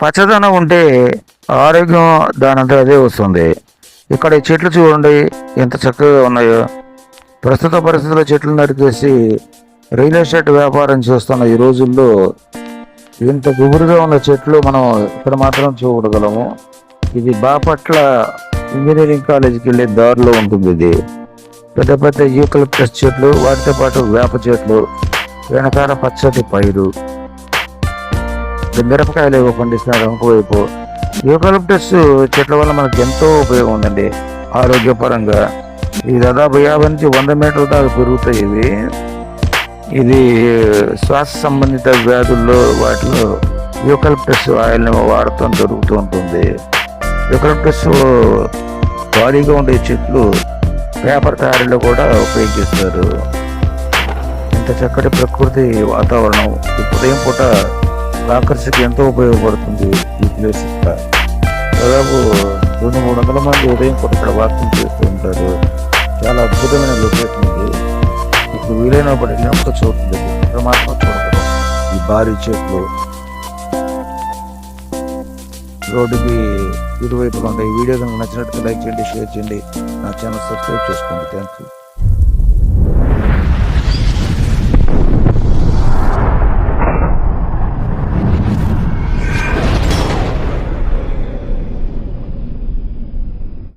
పచ్చదనం ఉంటే ఆరోగ్యం దానంతా అదే వస్తుంది. ఇక్కడ ఈ చెట్లు చూడండి ఎంత చక్కగా ఉన్నాయో. ప్రస్తుత పరిస్థితుల్లో చెట్లు నరికేసి రియల్ ఎస్టేట్ వ్యాపారం చేస్తున్న ఈ రోజుల్లో ఇంత గుబురుగా ఉన్న చెట్లు మనం ఇక్కడ మాత్రం చూడగలము. ఇది బాపట్ల ఇంజనీరింగ్ కాలేజీకి వెళ్ళే దారిలో ఉంటుంది ఇది. పెద్ద పెద్ద యూకలిప్టస్ చెట్లు వాటితో పాటు వేప చెట్లు వెనకాల పచ్చటి పైరు. మిరపకాయలు ఏవో పండిస్తున్నారు ఇంకోవైపు యూకలిప్టస్ చెట్ల వల్ల మనకు ఎంతో ఉపయోగం ఉందండి. ఆరోగ్యపరంగా. ఇది దాదాపు యాభై నుంచి వంద మీటర్ల దాకా పెరుగుతాయి ఇవి. ఇది శ్వాస సంబంధిత వ్యాధుల్లో వాటిలో యూకలిప్టస్ ఆయిల్ని వాడటం జరుగుతూ ఉంటుంది. యూకలిప్టస్ భారీగా ఉండే చెట్లు పేపర్ తయారీలో కూడా ఉపయోగిస్తారు. ఇంత చక్కటి ప్రకృతి వాతావరణం. ఈ ఉదయం పూట ఆకర్షకి ఎంతో ఉపయోగపడుతుంది ఈ ప్లేస్ దాదాపు రెండు మూడు వందల మంది ఉదయం పూట ఇక్కడ వాకింగ్ చేస్తూ ఉంటారు. చాలా అద్భుతమైన లొకేషన్ ఇది. ఇప్పుడు వీలైనప్పుడు వెళ్ళినప్పుడు చోటు ఇక్కడ మాత్రం చూడగలం ఈ భారీ చెట్లు. రోడ్డుకి ఇరువైపులు ఉంటాయి ఈ వీడియో కనుక నచ్చినట్టు లైక్ చేయండి షేర్ చేయండి. నా ఛానల్ సబ్స్క్రైబ్ చేసుకోండి. Thank you